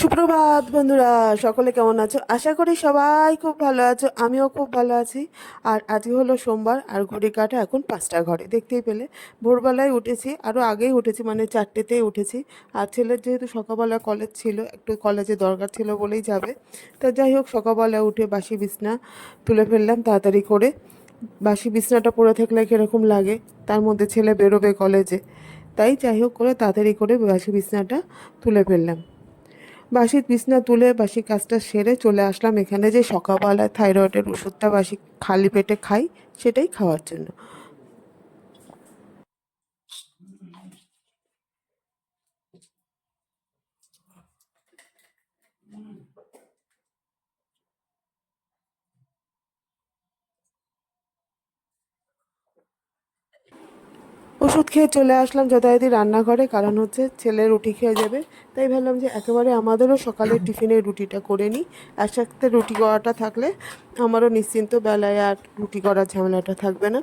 সুপ্রভাত বন্ধুরা, সকলে কেমন আছো? আশা করি সবাই খুব ভালো আছো, আমিও খুব ভালো আছি। আর আজকে হলো সোমবার, আর ঘড়ি কাটা এখন পাঁচটা ঘরে দেখতেই পেলে। ভোরবেলায় উঠেছি আরও আগেই উঠেছি মানে চারটেতেই উঠেছি। আর ছেলের যেহেতু সকালবেলা কলেজ ছিল, একটু কলেজে দরকার ছিল বলেই যাবে। তা যাই হোক, সকালবেলা উঠে বাসি বিছনা তুলে ফেললাম তাড়াতাড়ি করে। বাসি বিছনাটা পড়ে থাকলে কীরকম লাগে? তার মধ্যে ছেলে বেরোবে কলেজে তাই যাই হোক করে তাড়াতাড়ি করে বাসি বিছনাটা তুলে ফেললাম। বাসি বিছনা তুলে বাসি কাজটা সেরে চলে আসলাম। এখানে যে সকালবেলায় থাইরয়েডের ওষুধটা বাসি খালি পেটে খাই সেটাই খাওয়ার জন্য। ওষুধ খেয়ে চলে আসলাম যথারীতি রান্নাঘরে, কারণ হচ্ছে ছেলে রুটি খেয়ে যাবে। তাই ভাবলাম যে একেবারে আমাদেরও সকালের টিফিনে রুটিটা করে নিই। একসাথে রুটি করাটা থাকলে আমারও নিশ্চিন্ত বেলায় আর রুটি করার ঝামেলাটা থাকবে না।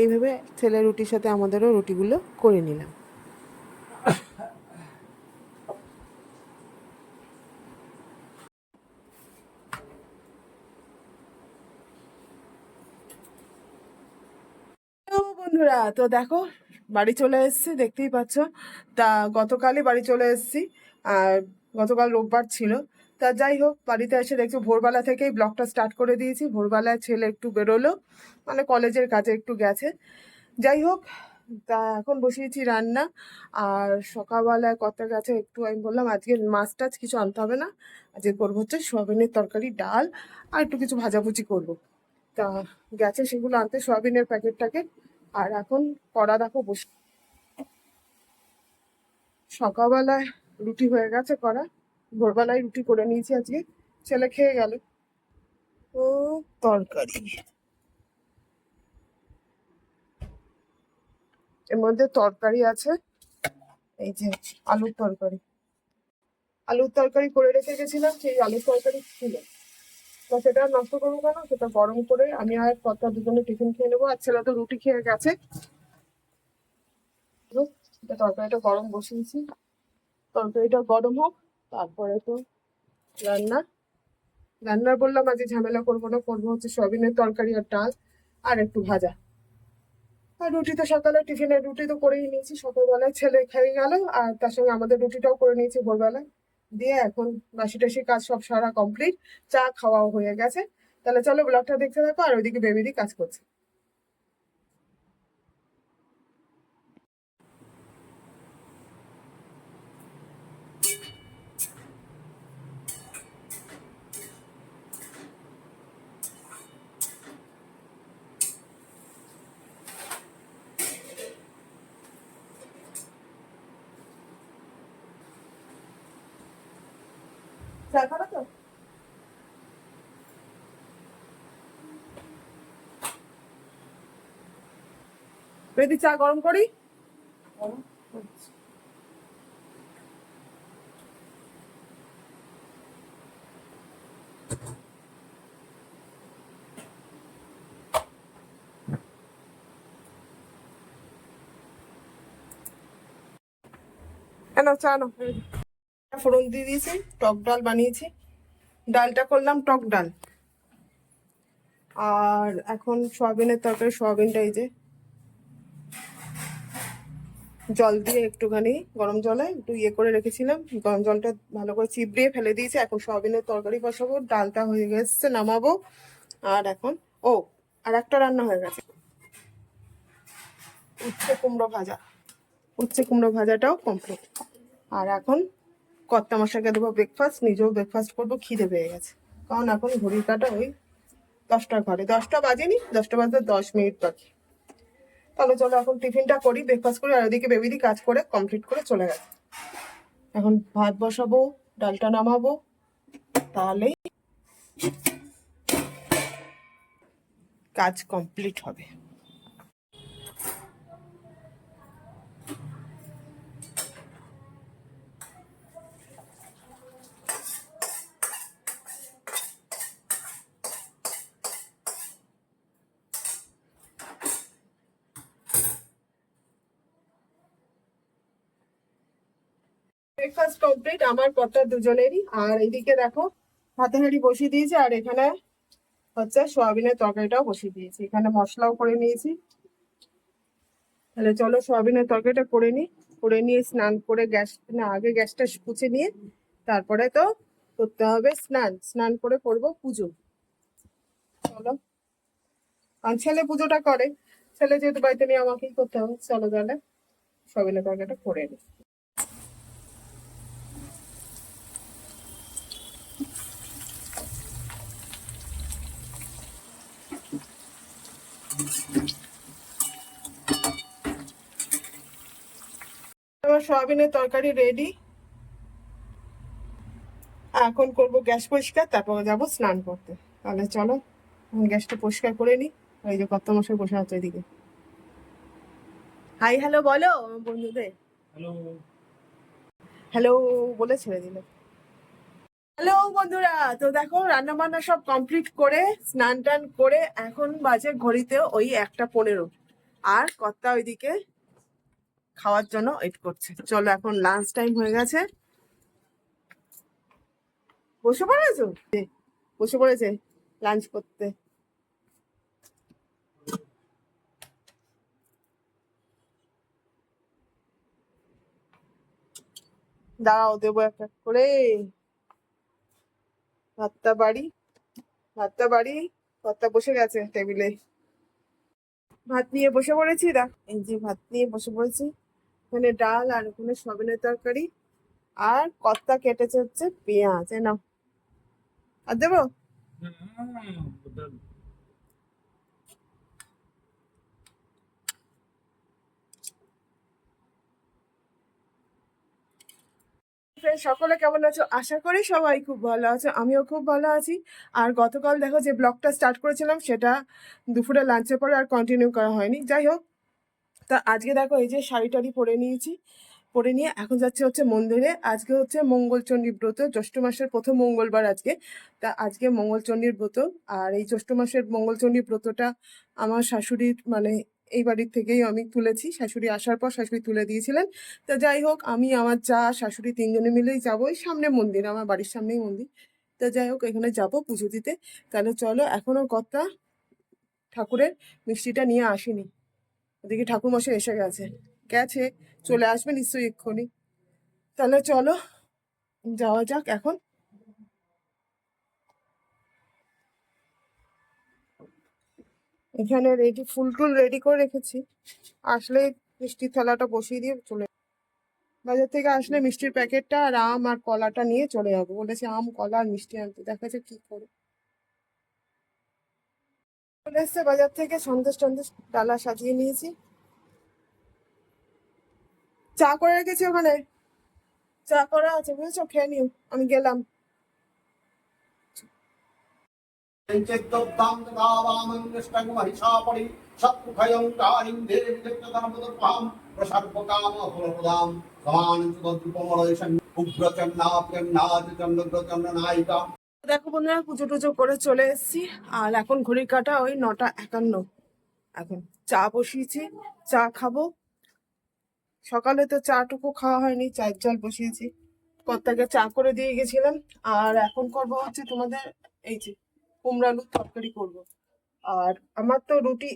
এইভাবে ছেলের রুটির সাথে আমাদেরও রুটিগুলো করে নিলাম। বন্ধুরা, তো দেখো বাড়ি চলে এসেছি, দেখতেই পাচ্ছ। তা গতকালই বাড়ি চলে এসেছি, আর গতকাল রোববার ছিল। তা যাই হোক, বাড়িতে এসে দেখছি ভোরবেলা থেকেই ব্লগটা স্টার্ট করে দিয়েছি। ভোরবেলায় ছেলে একটু বেরোলো মানে কলেজের কাজে একটু গেছে। যাই হোক, তা এখন বসিয়েছি রান্না, আর সকালবেলায় কত গেছে একটু আমি বললাম, আজকে মাছ টাছ কিছু আনতে হবে না। আজকে করব হচ্ছে সোয়াবিনের তরকারি, ডাল, আর একটু কিছু ভাজাভুজি করব। তা গেছে সেগুলো আনতে সয়াবিনের প্যাকেট ট্যাকেট আর এখন কড়া দেখো বসে। সকালবেলায় রুটি হয়ে গেছে করা ভোরবেলায় রুটি করে নিয়েছি আজকে। ছেলে খেয়ে গেল। ও তরকারি। এর মধ্যে তরকারি আছে। এই যে আলুর তরকারি। আলুর তরকারি করে রেখে গেছিলাম, সেই আলুর তরকারি ছিল। তো সেটা নষ্ট করব কেন? সেটা গরম করে আমি আর কটা দুজনে টিফিন খেয়ে নেব। আর ছেলে তো রুটি খেয়ে গেছে। তরকারিটা গরম বসিয়েছি। তরকারিটা গরম হোক, তারপরে তো রান্না। রান্নার বললাম আজ ঝামেলা করব না, করব হচ্ছে সয়াবিনের তরকারি আর ডাল আর একটু ভাজা। আর রুটি তো সকালে টিফিনের রুটি তো করেই নিয়েছি, সকালবেলায় ছেলে খেয়ে গেল, আর তার সঙ্গে আমাদের রুটিটাও করে নিয়েছি ভোরবেলায়। দিয়ে এখন বাসি টাসি কাজ সব সারা কমপ্লিট চা খাওয়াও হয়ে গেছে। তাহলে চলো ব্লগটা দেখতে থাকো আর ওইদিকে বেবিদি কাজ করছে। চা খাবে তো? বেদি চা গরম করি? চা না ফোড়ন দিয়ে দিয়েছি, টক ডাল বানিয়েছি। ডালটা করলাম টক ডাল। আর এখন সয়াবিনের তরকারি, সয়াবিনটা এই যে জল দিয়ে একটুখানি গরম জলে একটু ইয়ে করে রেখেছিলাম। গরম জলটা ভালো করে চিবড়িয়ে ফেলে দিয়েছি। এখন সয়াবিনের তরকারি বসাবো, ডালটা হয়ে গেছে, নামাবো। আর এখন, ও, আর একটা রান্না হয়ে গেছে। উচ্ছে কুমড়ো ভাজা। উচ্ছে কুমড়ো ভাজাটাও কমপ্লিট আর এখন কর্তা মশাকে দেবো ব্রেকফাস্ট নিজেও ব্রেকফাস্ট করব, খিদে পেয়ে গেছে। কারণ এখন ঘড়ির কাটা ওই দশটার ঘরে। দশটা বাজেনি, দশটা বাজতে দশ মিনিট বাকি। তাহলে চলো এখন টিফিনটা করি ব্রেকফাস্ট করি, আর ওদিকে বেবিদি কাজ করে কমপ্লিট করে চলে গেছে। এখন ভাত বসাবো, ডালটা নামাবো, তাহলেই কাজ কমপ্লিট হবে। ব্রেকফাস্ট কমপ্লিট আমার কর্তার দুজনেরই। আর এইদিকে দেখো, হাতে হাঁড়ি বসিয়ে দিয়েছি, আর এখানে হচ্ছে সোয়াবিনের তরকারিটাও বসিয়ে দিয়েছি। এখানে মশলাও করে নিয়েছি। তাহলে চলো সোয়াবিনের তরকারিটা করে নিই। করে নিয়ে স্নান করে গ্যাস, না, আগে গ্যাসটা পুছে নিয়ে তারপরে তো করতে হবে স্নান। স্নান করে করব পুজো। চলো। আর ছেলে পুজোটা করে। ছেলে যেহেতু বাড়িতে নিয়ে আমাকেই করতে হবে। চলো তাহলে সোয়াবিনের তরকারিটা করে নিই। আমার সয়াবিনের তরকারি রেডি এখন করব গ্যাস পরিষ্কার তারপর যাব স্নান করতে। তাহলে চলো গ্যাসটা পরিষ্কার করে নিই। ওই যে কত মশাই বসে আছে এদিকে হাই হ্যালো বলো বন্ধুদের। হ্যালো হ্যালো বলে ছেড়ে দিল। হ্যালো বন্ধুরা। তো দেখো রান্না বান্না সব কমপ্লিট করে স্নান টান করে এখন বাজে ঘড়িতে ওই একটা পনেরো। আর কর্তা ওইদিকে খাওয়ার জন্য ওয়েট করছে। চলো এখন লাঞ্চ টাইম হয়ে গেছে। বসে পড়েছো? বসে পড়েছে লাঞ্চ করতে। দাঁড়াও, দেবো এক এক করে। ভাতটা বাড়ি ভাতটা বাড়ি, ভাতটা বসে গেছে টেবিলে ভাত নিয়ে বসে পড়েছি, দেখ, এই যে ভাত নিয়ে বসে পড়েছি। এখানে ডাল আর ওখানে সবিনের তরকারি। আর কত্তা কেটেছে হচ্ছে পেঁয়াজ, এ নাও। আর দেবো? সকলে কেমন আছো? আশা করি সবাই খুব ভালো আছো, আমিও খুব ভালো আছি। আর গতকাল দেখো যে ব্লগটা স্টার্ট করেছিলাম, সেটা দুপুরে লাঞ্চের পরে আর কন্টিনিউ করা হয়নি। যাই হোক তা আজকে দেখো এই যে শাড়ি টাড়ি পরে নিয়েছি। পরে নিয়ে এখন যাচ্ছে হচ্ছে মন্দিরে। আজকে হচ্ছে মঙ্গলচণ্ডী ব্রত, জ্যৈষ্ঠ মাসের প্রথম মঙ্গলবার আজকে। তা আজকে মঙ্গলচণ্ডীর ব্রত। আর এই জ্যৈষ্ঠ মাসের মঙ্গলচণ্ডী ব্রতটা আমার শাশুড়ির মানে এই বাড়ির থেকেই আমি তুলেছি। শাশুড়ি আসার পর শাশুড়ি তুলে দিয়েছিলেন। তা যাই হোক, আমি, আমার যা, শাশুড়ি তিনজনে মিলেই যাব। এই সামনে মন্দির, আমার বাড়ির সামনেই মন্দির। তা যাই হোক, এখানে যাব পুজো দিতে। তাহলে চলো, এখনও কথা ঠাকুরের মিষ্টিটা নিয়ে আসেনি। ওদিকে ঠাকুরমশাই এসে গেছে। গেছে, চলে আসবে নিশ্চয়ই এক্ষুনি। তাহলে চলো, যাওয়া যাক এখন। এখানে রেডি, ফুল টুল রেডি করে রেখেছি। আসলে মিষ্টির থালাটা বসিয়ে দিয়ে চলে বাজার থেকে আসলে মিষ্টির প্যাকেটটা আর আম আর কলাটা নিয়ে চলে যাব। বলেছে আম, কলা আর মিষ্টি আনতে। দেখা যাক কি করে। চলে এসছে বাজার থেকে সন্দেশ টন্দেশ ডালা সাজিয়ে নিয়েছি। চা করে রেখেছি ওখানে। চা করা আছে, বুঝেছ? খেয়ে নিও, আমি গেলাম। সুদদ্রুপমরয়সন উগ্রচন্নাপ্যন্নাদ চন্দ্রচন্দ্র নায়িকা দেখো বন্ধুরা, পুজো টুজো করে চলে এসেছি। আর এখন ঘড়ির কাটা ওই নটা একান্ন। এখন চা বসিয়েছি, চা খাব। সকালে তো চাটুকু খাওয়া হয়নি, চায়ের জল বসিয়েছি। কর্তাকে চা করে দিয়ে গেছিলাম। আর এখন করব হচ্ছে তোমাদের এই যে কুমড়ো আলুর তরকারি করব। আর আমার তো রুটি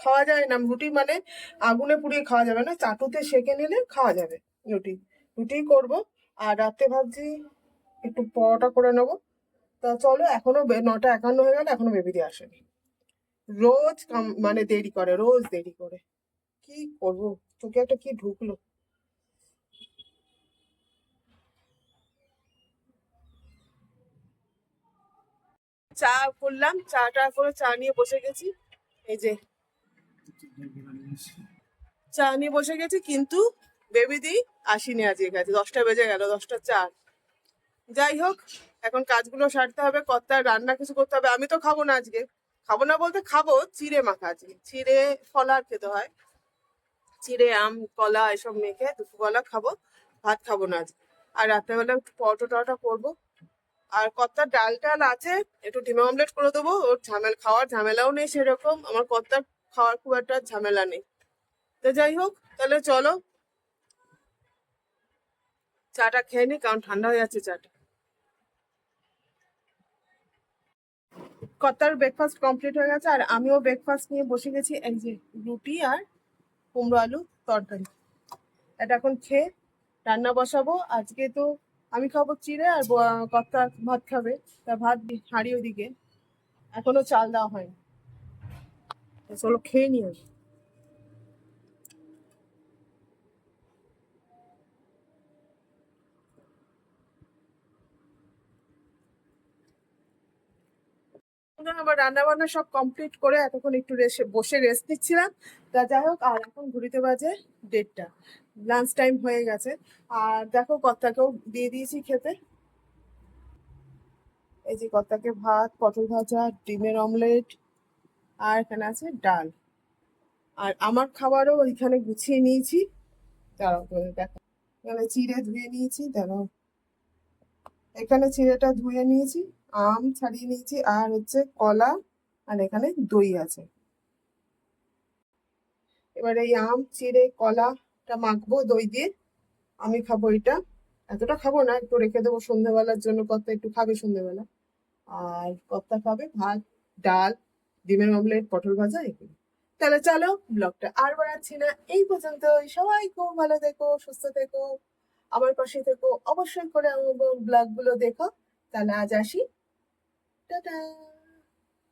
খাওয়া যায় না। রুটি মানে আগুনে পুড়িয়ে খাওয়া যাবে না। চাটুতে সেকে নিলে খাওয়া যাবে রুটি। রুটি করব। আর রাতে ভাবছি একটু পরোটা করে নেব। চলো, এখনও নটা একান্ন হয়ে গেল, এখনও বেবি দিয়ে আসেনি। রোজ মানে দেরি করে, রোজ দেরি করে। কি করব? চোখে একটা কি ঢুকলো? চা করলাম, চাটা করে চা নিয়ে বসে গেছি। এই যে। চা নিয়ে বসে গেছি, কিন্তু বেবি দি আসিনি আজকে কাছে দশটা বেজে গেল, দশটা চার। যাই হোক এখন কাজগুলো সারতে হবে কর্তার রান্না কিছু করতে হবে, আমি তো খাব না আজকে। খাব না বলতে খাব, চিড়ে মাখা আজকে। চিড়ে ফলার খেতে হয়। চিড়ে, আম, কলা এসব মেখে দুপুরবেলা খাব, ভাত খাব না আজকে। আর রাত্রেবেলা পরোটা টরোটা করব। আর কর্তার ডাল টাল আছে, একটু ডিম অমলেট করে দেবো, ওর ঝামেল খাওয়ার ঝামেলাও নেই সেরকম। আমার কর্তার খাওয়ার খুব একটা ঝামেলা নেই। তো যাই হোক, তাহলে চলো। চাটা খেয়ে নি, কারণ ঠান্ডা হয়ে যাচ্ছে চাটা। কর্তার ব্রেকফাস্ট কমপ্লিট হয়ে গেছে, আর আমিও ব্রেকফাস্ট নিয়ে বসে গেছি এই যে রুটি আর কুমড়ো আলু তরকারি। এটা এখন খেয়ে রান্না বসাবো। আজকে তো আমি খাব চিড়ে আর কর্তা ভাত খাবে, তা ভাত হাড়ি ওদিকে। এখনও চাল দেওয়া হয়নি। চলো খেয়ে নিও আমার রান্না বান্না সব কমপ্লিট করে এতক্ষণ একটু রেসে বসে রেস্ট নিচ্ছিলাম। তা যাই হোক, আর এখন ঘুরিতে বাজে দেড়টা। লাঞ্চ টাইম হয়ে গেছে। আর দেখো কর্তাকেও দিয়ে দিয়েছি খেতে। এই যে কর্তাকে ভাত, পটল ভাজা, ডিমের অমলেট আর এখানে আছে ডাল। আর আমার খাবারও ওইখানে গুছিয়ে নিয়েছি। দাঁড়াও দেখো। এখানে চিড়ে ধুয়ে নিয়েছি, দাঁড়াও। এখানে চিড়েটা ধুয়ে নিয়েছি। আম ছাড়িয়ে নিয়েছি, আর হচ্ছে কলা, আর এখানে দই আছে। এবার এই আম চিড়ে কলাটা মাখবো, দই দিয়ে। আমি খাব এটা। এতটা খাব না, একটু রেখে দেবো সন্ধ্যেবেলার জন্য, কর্তা একটু খাবে সন্ধ্যেবেলা আর কর্তা খাবে ভাত, ডাল, ডিমের অমলেট, পটল ভাজা, এগুলো। তাহলে চলো ব্লগটা আর বাড়াচ্ছি না। এই পর্যন্ত সবাই খুব ভালো থেকো, সুস্থ থেকো। আমার পাশে থেকো। অবশ্যই করে আমার ব্লগগুলো দেখো। তাহলে আজ আসি। 噔噔